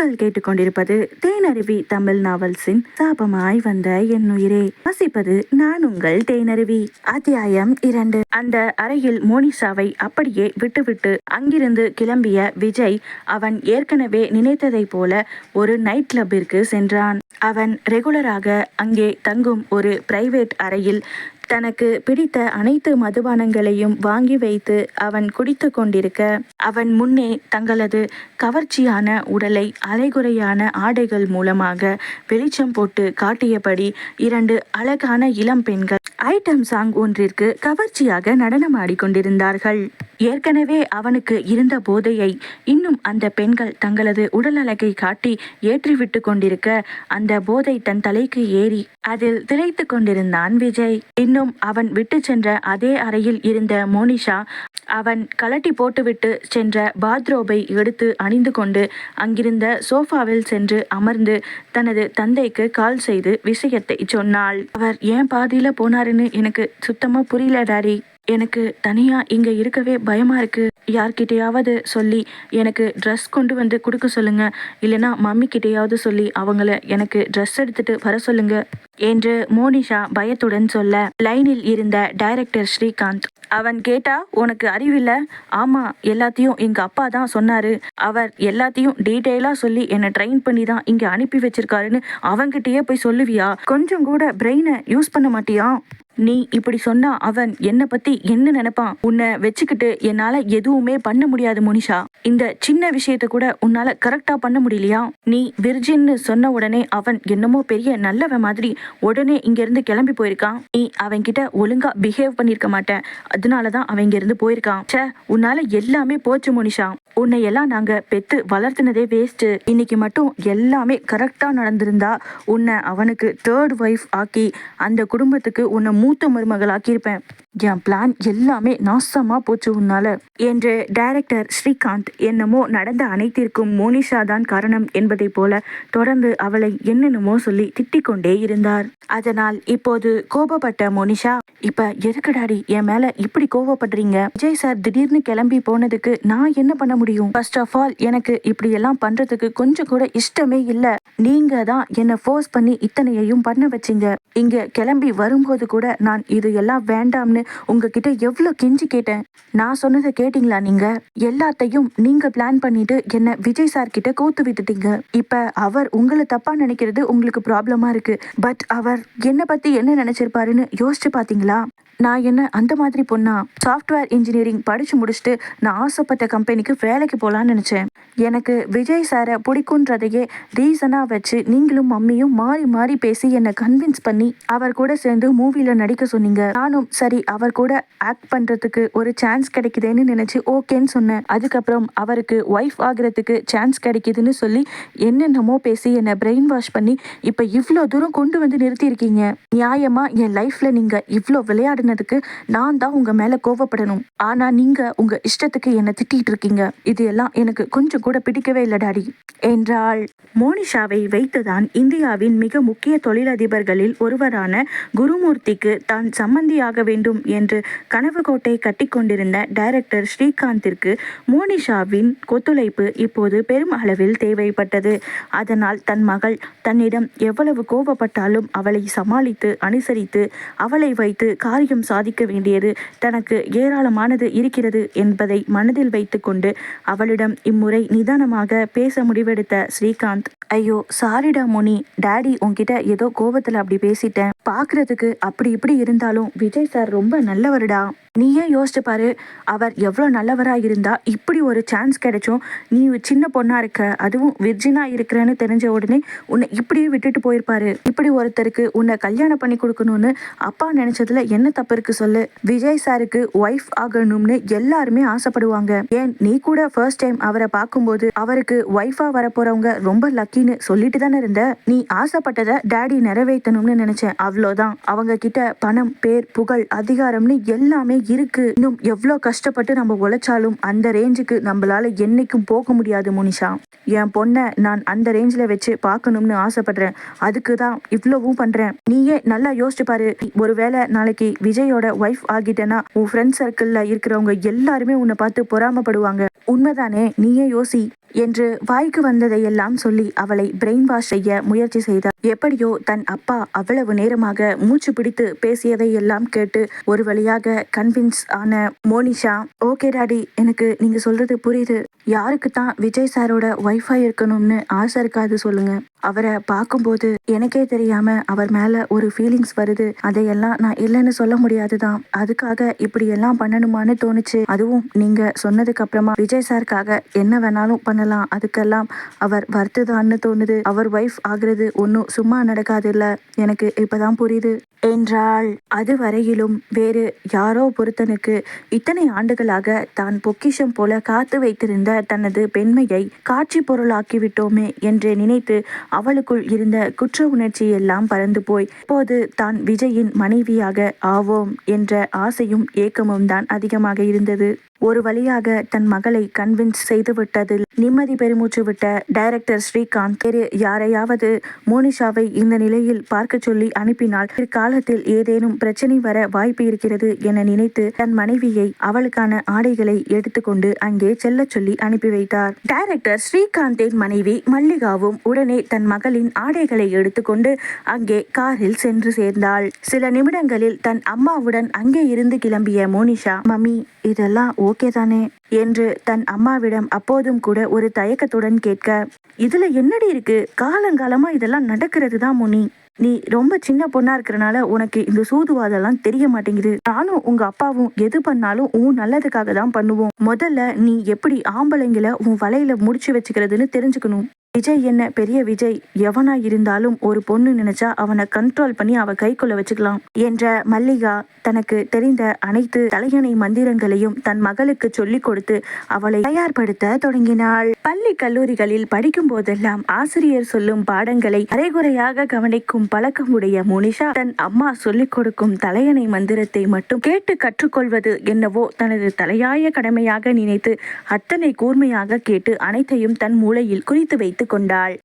நீங்கள் கேட்டுக்கொண்டிருப்பது தேனருவி தமிழ் நாவல்ஸின் சாபமாய் வந்த என் உயிரே. வாசிப்பது நான் உங்கள் தேனருவி அத்தியாயம் இரண்டு. அந்த அறையில் மோனிஷாவை அப்படியே விட்டுவிட்டு அங்கிருந்து கிளம்பிய விஜய் அவன் ஏற்கனவே நினைத்ததைப் போல ஒரு நைட் கிளப்பிற்கு சென்றான். அவன் ரெகுலராக அங்கே தங்கும் ஒரு பிரைவேட் அறையில் தனக்கு பிடித்த அனைத்து மதுபானங்களையும் வாங்கி வைத்து அவன் குடித்து கொண்டிருக்க அவன் முன்னே தங்களது கவர்ச்சியான உடலை அரைகுறையான ஆடைகள் மூலமாக வெளிச்சம் போட்டு காட்டியபடி இரண்டு அழகான இளம் பெண்கள் ஐட்டம் சாங் ஒன்றிற்கு கவர்ச்சியாக நடனமாடிக்கொண்டிருந்தார்கள் ஏற்கனவே அவனுக்கு இருந்த போதையை இன்னும் அந்த பெண்கள் தங்களது உடல் அழகை காட்டி ஏற்றிவிட்டு கொண்டிருக்க அந்த போதை தன் தலைக்கு ஏறி அதில் திளைத்து கொண்டிருந்தான் விஜய். இன்னும் அவன் விட்டு சென்ற அதே அறையில் இருந்த மோனிஷா அவன் கலட்டி போட்டுவிட்டு சென்ற பாத்ரோபை எடுத்து அணிந்து கொண்டு அங்கிருந்த சோஃபாவில் சென்று அமர்ந்து தனது தந்தைக்கு கால் செய்து விஷயத்தை சொன்னாள். அவர் ஏன் பாதியில போனாருன்னு எனக்கு சுத்தமா புரியல டாரி எனக்கு தனியா இங்க இருக்கவே பயமா இருக்கு. யார்கிட்டயாவது சொல்லி எனக்கு ட்ரெஸ் கொண்டு வந்து கொடுக்க சொல்லுங்க. இல்லைன்னா மம்மி கிட்டேயாவது சொல்லி அவங்கள எனக்கு ட்ரெஸ் எடுத்துட்டு வர சொல்லுங்க. என்று மோனிஷா பயத்துடன் சொல்ல லைனில் இருந்த டைரக்டர் ஸ்ரீகாந்த் அவன் கேட்டா உனக்கு அறிவில்ல? ஆமா எல்லாத்தையும் எங்க அப்பா தான் சொன்னாரு. அவர் எல்லாத்தையும் டீட்டெயிலா சொல்லி என்னை ட்ரெயின் பண்ணி தான் இங்க அனுப்பி வச்சிருக்காருன்னு அவன்கிட்டயே போய் சொல்லுவியா? கொஞ்சம் கூட பிரெயினை யூஸ் பண்ண மாட்டியா? நீ இப்படி சொன்னா அவன் என்னை பத்தி என்ன நினைப்பான்? உன்னை வச்சுக்கிட்டு என்னால எதுவுமே பண்ண முடியாது மோனிஷா. இந்த சின்ன விஷயத்த கூட உன்னால கரெக்டா பண்ண முடியலையா? நீ விர்ஜின்னு சொன்ன உடனே அவன் என்னமோ பெரிய நல்லவன் மாதிரி உடனே இங்கேருந்து கிளம்பி போயிருக்கான். நீ அவன்கிட்ட ஒழுங்கா பிஹேவ் பண்ணிருக்க மாட்டேன். அதனாலதான் அவன் இங்கேருந்து போயிருக்கான். ச்சே உன்னால எல்லாமே போச்சு மோனிஷா. உன்னை எல்லாம் நாங்க பெத்து வளர்த்துனதே வேஸ்ட் இன்னைக்கு மட்டும் எல்லாமே கரெக்டா நடந்திருந்தா உன்னை அவனுக்கு தேர்ட் ஒய்ஃப் ஆக்கி அந்த குடும்பத்துக்கு உன்னை மூத்த மருமகள் ஆக்கியிருப்பேன் என் பிளான் எல்லாமே நாசமா போச்சு உன்னால. என்று டைரக்டர் ஸ்ரீகாந்த் என்னமோ நடந்த அனைத்திற்கும் மோனிஷா தான் காரணம் என்பதை போல தொடர்ந்து அவளை என்னென்னமோ சொல்லி திட்டிக் கொண்டே இருந்தார். அதனால் இப்போது கோபப்பட்ட மோனிஷா இப்ப எதுக்குடாடி என் மேல இப்படி கோவப்படுறீங்க விஜய் சார் திடீர்னு கிளம்பி போனதுக்கு நான் என்ன பண்ண முடியும்? ஃபர்ஸ்ட் ஆஃப் ஆல் எனக்கு இப்படி எல்லாம் பண்றதுக்கு கொஞ்சம் கூட இஷ்டமே இல்ல. நீங்க தான் என்ன ஃபோர்ஸ் பண்ணி இத்தனையையும் பண்ண வச்சீங்க. இங்க கிளம்பி வரும்போது கூட நான் இது எல்லாம் வேண்டாம்னு உங்ககிட்ட எவ்வளவு கெஞ்சி கேட்டேன். நான் சொன்னதை கேட்டீங்களா நீங்க? எல்லாத்தையும் நீங்க பிளான் பண்ணிட்டு என்ன விஜய் சார் கிட்ட கோத்து விட்டுட்டீங்க. இப்ப அவர் உங்களை தப்பா நினைக்கிறது உங்களுக்கு ப்ராப்ளமா இருக்கு. பட் அவர் என்ன பத்தி என்ன நினைச்சிருப்பாருன்னு யோசிச்சு பாத்தீங்களா? நான் என்ன அந்த மாதிரி பொண்ணா? சாஃப்ட்வேர் இன்ஜினியரிங் படிச்சு முடிச்சுட்டு நான் ஆசைப்பட்ட கம்பெனிக்கு வேலைக்கு போகலான்னு நினச்சேன். எனக்கு விஜய் சாரை பிடிக்குன்றதையே ரீசனாக வச்சு நீங்களும் மம்மியும் மாறி மாறி பேசி என்னை கன்வின்ஸ் பண்ணி அவர் கூட சேர்ந்து மூவியில் நடிக்க சொன்னீங்க. நானும் சரி அவர் கூட ஆக்ட் பண்ணுறதுக்கு ஒரு சான்ஸ் கிடைக்குதுன்னு நினச்சி ஓகேன்னு சொன்னேன். அதுக்கப்புறம் அவருக்கு ஒய்ஃப் ஆகுறதுக்கு சான்ஸ் கிடைக்குதுன்னு சொல்லி என்னென்னமோ பேசி என்னை பிரெயின் வாஷ் பண்ணி இப்போ இவ்வளோ தூரம் கொண்டு வந்து நிறுத்தியிருக்கீங்க. நியாயமாக என் லைஃப்பில் நீங்கள் இவ்வளோ திட்டினதுக்கு நான் தான் உங்க மேல கோவப்படணும். ஆனா நீங்க உங்க இஷ்டத்துக்கு என்னை திட்டிட்டு இருக்கீங்க. இது எல்லாம் எனக்கு கொஞ்சம் கூட பிடிக்கவே இல்லை டாடி. என்றாள். மோனிஷாவை வைத்துதான் இந்தியாவின் மிக முக்கிய தொழிலதிபர்களில் ஒருவரான குருமூர்த்திக்கு தான் சம்மந்தியாக வேண்டும் என்று கனவு கோட்டை கட்டிக்கொண்டிருந்த டைரக்டர் ஸ்ரீகாந்திற்கு மோனிஷாவின் ஒத்துழைப்பு இப்போது பெரும் அளவில் தேவைப்பட்டது. அதனால் தன் மகள் தன்னிடம் எவ்வளவு கோபப்பட்டாலும் அவளை சமாளித்து அனுசரித்து அவளை வைத்து காரியம் சாதிக்க வேண்டியது தனக்கு ஏராளமானது இருக்கிறது என்பதை மனதில் வைத்துக்கொண்டு அவளிடம் இம்முறை நிதானமாக பேச முடிவெடுத்த ஸ்ரீகாந்த் ஐயோ சாரிடா மோனி டாடி உன்கிட்ட ஏதோ கோபத்துல அப்படி பேசிட்டேன். பாக்குறதுக்கு அப்படி இப்படி இருந்தாலும் விஜய் சார் ரொம்ப நல்லவருடா. நீயே யோசிச்சு பாரு அவர் எவ்வளோ நல்லவரா இருந்தா இப்படி ஒரு சான்ஸ் கிடைச்சும். நீ சின்ன பொண்ணா இருக்க அதுவும் விர்ஜினா இருக்கிறேன்னு தெரிஞ்ச உடனே உன்னை இப்படியே விட்டுட்டு போயிருப்பாரு. இப்படி ஒருத்தருக்கு உன்னை கல்யாணம் பண்ணி கொடுக்கணும்னு அப்பா நினைச்சதுல என்ன தப்பு இருக்கு சொல்லு. விஜய் சாருக்கு ஒய்ஃப் ஆகணும்னு எல்லாருமே ஆசைப்படுவாங்க. ஏன்? நீ கூட ஃபர்ஸ்ட் டைம் அவரை பார்க்கும்போது அவருக்கு ஒய்ஃபா வரப்போறவங்க ரொம்ப லக்கின்னு சொல்லிட்டு தானே இருந்த? நீ ஆசைப்பட்டதை டாடி நிறைவேற்றணும்னு நினைச்சேன். அவ்வளோதான். அவங்க கிட்ட பணம் பேர் புகழ் அதிகாரம்னு எல்லாமே இருக்கு. இன்னும் எவ்வளோ கஷ்டப்பட்டு நம்ம உழைச்சாலும் அந்த ரேஞ்சுக்கு நம்மளால என்னைக்கும் போக முடியாது முனிஷா. என் பொண்ணை நான் அந்த ரேஞ்சில் வச்சு பார்க்கணும்னு ஆசைப்படுறேன். அதுக்கு தான் இவ்வளவும் பண்றேன். நீயே நல்லா யோசிச்சு பாரு. ஒருவேளை நாளைக்கு விஜயோட ஒய்ஃப் ஆகிட்டேன்னா உன் ஃப்ரெண்ட் சர்க்கிள்ல இருக்கிறவங்க எல்லாருமே உன்னை பார்த்து பொறாமப்படுவாங்க. உண்மைதானே? நீயே யோசி. என்று வாய்க்கு வந்ததையெல்லாம் சொல்லி அவளை பிரெயின் வாஷ் செய்ய முயற்சி செய்தார் எப்படியோ தன் அப்பா அவ்வளவு நேரமாக மூச்சு பிடித்து பேசியதை எல்லாம் கேட்டு ஒரு வழியாக கன்வின்ஸ் ஆன மோனிஷா ஓகே டாடி எனக்கு நீங்க சொல்றது புரியுது. யாருக்கு தான் விஜய் சாரோட ஒய்ஃபா இருக்கணும்னு ஆசை இருக்காது சொல்லுங்க. அவரை பார்க்கும்போது எனக்கே தெரியாம அவர் மேல ஒரு ஃபீலிங்ஸ் வருது. அதையெல்லாம் நான் இல்லைன்னு சொல்ல முடியாதுதான். அதுக்காக இப்படி எல்லாம் பண்ணணுமான்னு தோணுச்சு. அதுவும் நீங்க சொன்னதுக்கு அப்புறமா விஜய் சாருக்காக என்ன வேணாலும் பண்ண பண்ணலாம். அதுக்கெல்லாம் அவர் வருத்துதான்னு தோணுது. அவர் ஒய்ஃப் ஆகுறது ஒன்றும் சும்மா நடக்காது இல்ல எனக்கு இப்பதான் புரியுது. என்றாள். அதுவரையிலும் வேறு யாரோ பொருத்தனுக்கு இத்தனை ஆண்டுகளாக தான் பொக்கிஷம் போல காத்து வைத்திருந்த தனது பெண்மையை காட்சி பொருளாக்கிவிட்டோமே என்று நினைத்து அவளுக்குள் இருந்த குற்ற உணர்ச்சி எல்லாம் பறந்து போய் இப்போது தான் விஜயின் மனைவியாக ஆவோம் என்ற ஆசையும் ஏக்கமும் தான் அதிகமாக இருந்தது. ஒரு வழியாக தன் மகளை கன்வின்ஸ் செய்து விட்டதில் நிம்மதி பெருமூச்சு விட்ட டைரக்டர் ஸ்ரீகாந்த் வேறு யாரையாவது மோனிஷாவை இந்த நிலையில் பார்க்க சொல்லி அனுப்பினால் காலத்தில் ஏதேனும் பிரச்சனை வர வாய்ப்பு இருக்கிறது என நினைத்து தன் மனைவியை அவளுக்கான ஆடைகளை எடுத்துக்கொண்டு அங்கே செல்லச் சொல்லி அனுப்பி வைத்தார். டைரக்டர் ஸ்ரீகாந்தின் மனைவி மல்லிகாவும் உடனே தன் மகளின் ஆடைகளை எடுத்துக்கொண்டு அங்கே காரில் சென்று சேர்ந்தாள். சில நிமிடங்களில் தன் அம்மாவுடன் அங்கே இருந்து கிளம்பிய மோனிஷா மம்மி இதெல்லாம் ஓகே தானே என்று தன் அம்மாவிடம் அப்போதும் கூட ஒரு தயக்கத்துடன் கேட்க இதுல என்னடி இருக்கு? காலங்காலமா இதெல்லாம் நடக்கிறது தான் முனி. நீ ரொம்ப சின்ன பொண்ணா இருக்கிறனால உனக்கு இந்த சூதுவாதெல்லாம் தெரிய மாட்டேங்குது. நானும் உங்க அப்பாவும் எது பண்ணாலும் உன் நல்லதுக்காக தான் பண்ணுவோம். முதல்ல நீ எப்படி ஆம்பளைங்களை உன் வலையில முடிச்சு வச்சுக்கிறதுன்னு தெரிஞ்சுக்கணும். விஜய் என்ன பெரிய விஜய்? எவனா இருந்தாலும் ஒரு பொண்ணு நினைச்சா அவனை கண்ட்ரோல் பண்ணி அவ கைக்குள்ள வச்சுக்கலாம் என்ற மல்லிகா தனக்கு தெரிந்த அனைத்து தலையணை மந்திரங்களையும் தன் மகளுக்கு சொல்லிக் கொடுத்து அவளை தயார்படுத்த தொடங்கினாள். பள்ளி கல்லூரிகளில் படிக்கும் போதெல்லாம் ஆசிரியர் சொல்லும் பாடங்களை அரைகுறையாக கவனிக்கும் பழக்கம் உடைய முனிஷா தன் அம்மா சொல்லிக் கொடுக்கும் தலையணை மந்திரத்தை மட்டும் கேட்டு கற்றுக்கொள்வது என்னவோ தனது தலையாய கடமையாக நினைத்து அத்தனை கூர்மையாக கேட்டு அனைத்தையும் தன் மூளையில் குறித்து வைத்து வைத்துக் கொண்டாள்